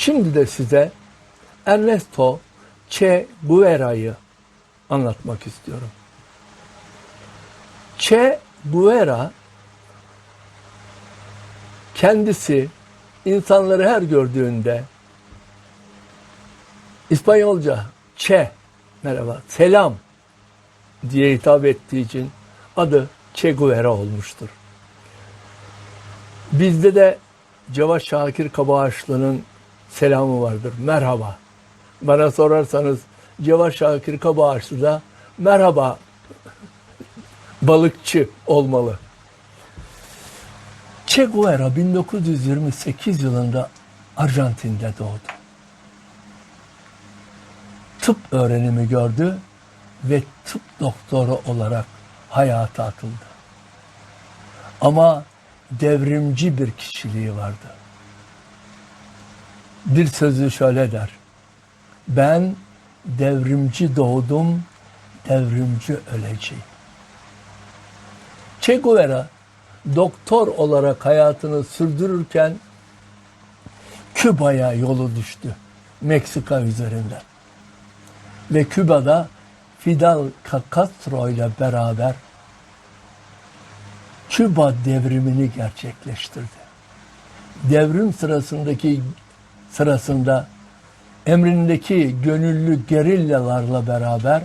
Şimdi de size Ernesto Che Guevara'yı anlatmak istiyorum. Che Guevara kendisi insanları her gördüğünde İspanyolca Che merhaba selam diye hitap ettiği için adı Che Guevara olmuştur. Bizde de Cevat Şakir Kabağaçlı'nın selamı vardır. Merhaba. Bana sorarsanız Cevat Şakir Kabağaçlı da merhaba balıkçı olmalı. Che Guevara 1928 yılında Arjantin'de doğdu. Tıp öğrenimi gördü ve tıp doktoru olarak hayata atıldı. Ama devrimci bir kişiliği vardı. Bir sözü şöyle der. Ben devrimci doğdum, devrimci öleceğim. Che Guevara doktor olarak hayatını sürdürürken Küba'ya yolu düştü. Meksika üzerinden. Ve Küba'da Fidel Castro ile beraber Küba devrimini gerçekleştirdi. Devrim sırasındaki sırasında emrindeki gönüllü gerillalarla beraber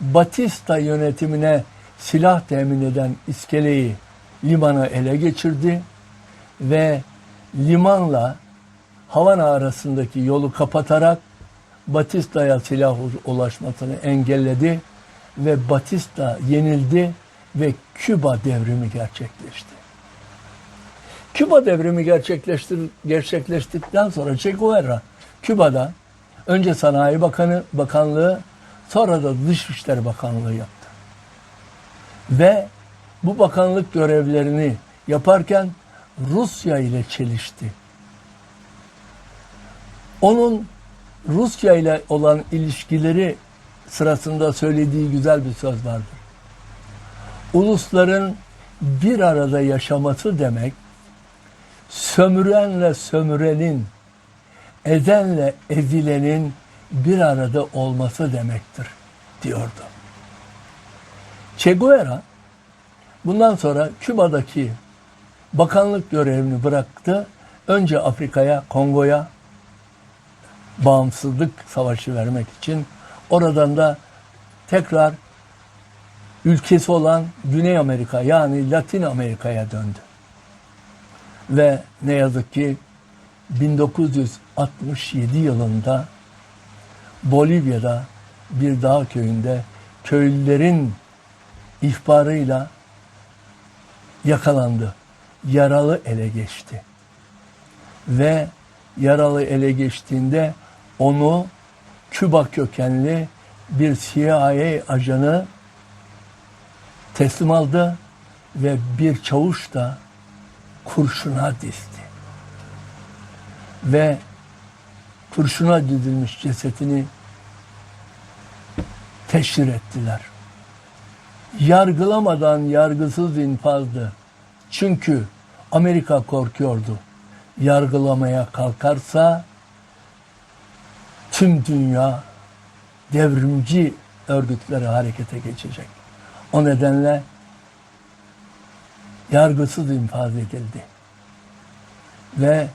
Batista yönetimine silah temin eden iskeleyi limanı ele geçirdi ve limanla Havana arasındaki yolu kapatarak Batista'ya silah ulaşmasını engelledi ve Batista yenildi ve Küba devrimi gerçekleşti. Küba devrimi gerçekleştir, gerçekleştikten sonra Che Guevara Küba'da önce Sanayi Bakanı Bakanlığı sonra da Dışişleri Bakanlığı yaptı. Ve bu bakanlık görevlerini yaparken Rusya ile çelişti. Onun Rusya ile olan ilişkileri sırasında söylediği güzel bir söz vardır. Ulusların bir arada yaşaması demek, sömürenle sömürenin, ezenle ezilenin bir arada olması demektir diyordu. Che Guevara bundan sonra Küba'daki bakanlık görevini bıraktı. Önce Afrika'ya, Kongo'ya bağımsızlık savaşı vermek için oradan da tekrar ülkesi olan Güney Amerika yani Latin Amerika'ya döndü. Ve ne yazık ki 1967 yılında Bolivya'da bir dağ köyünde köylülerin ihbarıyla yakalandı. Yaralı ele geçti. Ve yaralı ele geçtiğinde onu Küba kökenli bir CIA ajanı teslim aldı ve bir çavuş da kurşuna dizdi. Ve kurşuna dizilmiş cesetini teşhir ettiler. Yargılamadan yargısız infazdı. Çünkü Amerika korkuyordu. Yargılamaya kalkarsa tüm dünya devrimci örgütleri harekete geçecek. O nedenle yargısız infaz edildi. Ve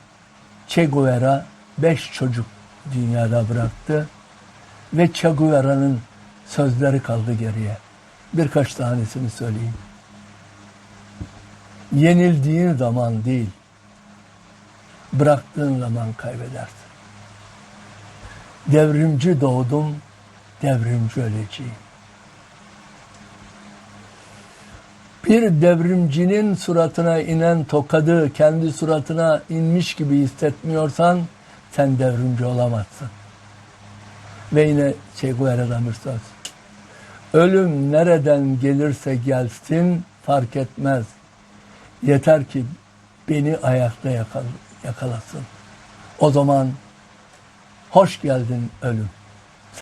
Che Guevara beş çocuk dünyada bıraktı ve Che Guevara'nın sözleri kaldı geriye. Birkaç tanesini söyleyeyim. Yenildiğin zaman değil, bıraktığın zaman kaybedersin. Devrimci doğdum, devrimci öleceğim. Bir devrimcinin suratına inen tokadı kendi suratına inmiş gibi hissetmiyorsan sen devrimci olamazsın. Ve yine Che Guevara'dan bir söz. Ölüm nereden gelirse gelsin fark etmez. Yeter ki beni ayakta yakal yakalasın. O zaman hoş geldin ölüm.